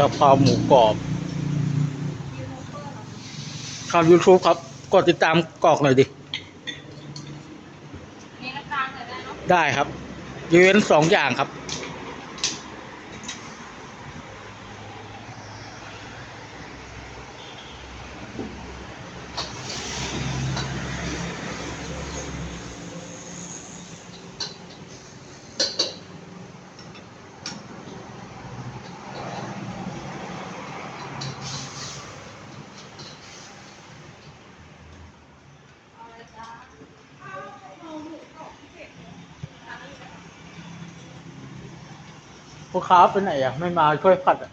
กะเพราหมูกรอบทำยูทูบครับ กดติดตามกรอกหน่อยดิมีน้ำตาลใส่ได้เนาะได้ครับยกเว้นสองอย่างครับ ลยจ้าลูกค้าไปไหนอะ ไม่มาช่วยผัดอะ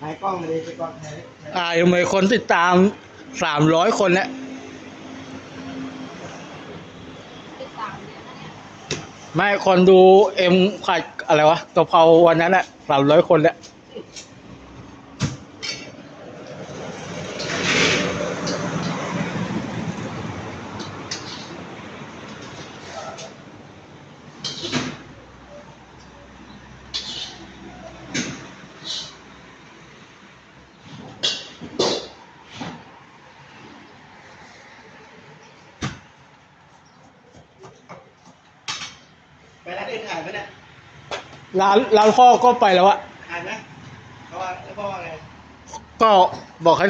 หายกล้องเลยไปกล้องไหนอ่ายังมีคนติดตามสามร้อยคนแล้วติดตามเดือนนะเนี่ยไม่คนดูเอ็มผัดอะไรวะกะเพราวันนั้นแหละสามร้อยคนแล้ว ร้านอื่นถ่ายไหมเนี่ยร้านร้านพ่อก็ไปแล้วอะถ่ายไหมเขาว่าแล้วพ่อว่าไงก็บอกให้